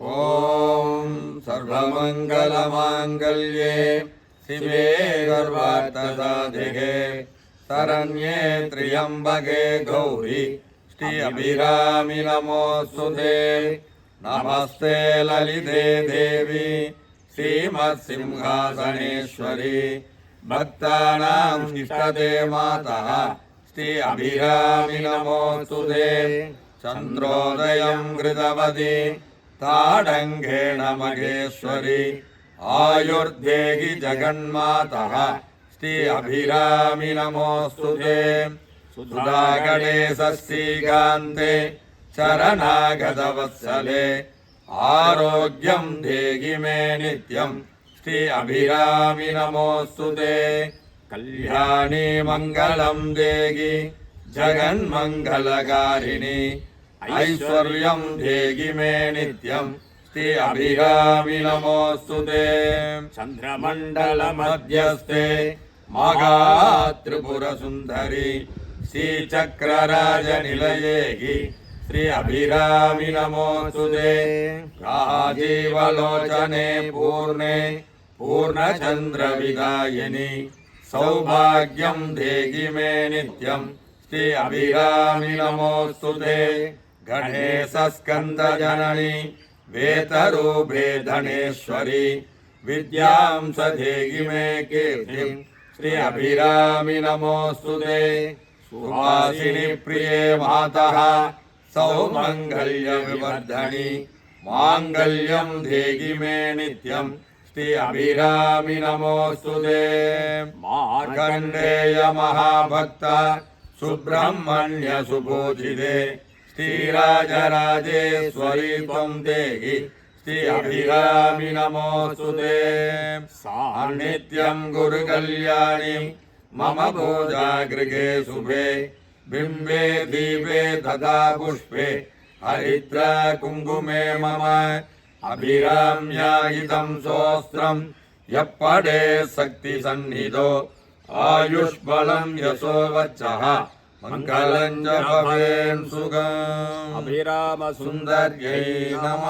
ॐ सर्वमङ्गलमाङ्गल्ये शिवे गर्वार्थसाधिके शरण्ये त्र्यम्बके गौरि श्री अभिरामि नमोऽस्तु ते। नमस्ते ललिते देवी श्रीमत्सिंहासनेश्वरी। भक्तानाम् इष्टदे मातः श्री अभिरामि नमोऽस्तु ते। चन्द्रोदयम् कृतवती ताडङ्गेण महेश्वरि आयुर्देहि जगन्मातः श्री अभिरामि नमोऽस्तु ते सुधागणेशश्रीकान्ते शरणागतवत्सले आरोग्यम् देहि मे नित्यम् श्री अभिरामि नमोऽस्तु ते कल्याणी मङ्गलम् देहि जगन्मङ्गलकारिणि ऐश्वर्यम् देहि मे नित्यम् श्री अभिरामि नमोऽस्तु ते चन्द्रमण्डलमध्यस्थे मागात्रिपुरसुन्दरि श्रीचक्रराजनिलये श्री अभिरामि नमोऽस्तु ते राजीवलोचने पूर्णे पूर्णचन्द्रविदायिनि सौभाग्यम् देहि मे नित्यम् श्री अभिरामि नमोऽस्तु ते गणेशस्कन्दजननि वेतरूपे धनेश्वरि विद्यां स देहि मे कीर्तिम् श्री अभिरामि नमोऽस्तु ते। सुवासिनि प्रिये मातः, सौमङ्गल्यविवर्धनि माङ्गल्यम् देहि मे नित्यम् श्री अभिरामि नमोऽस्तु ते। मार्कण्डेय महाभक्त, सुब्रह्मण्य सुबोधिते श्रीराजराजेश्वरी त्वम् देहि अभिरामि नमोऽस्तु ते। सान्नित्यम् गुरुकल्याणि मम भोजागृहे शुभे। बिम्बे दीपे तथा पुष्पे हरिद्रा कुङ्कुमे मम अभिराम्यायितम् सोऽस्त्रम् यः पडे शक्तिसन्निधो। आयुष्बलम् यशो वचः மங்களஞ்சபவேன் சுகம். அபிராம சுந்தர்யை நம.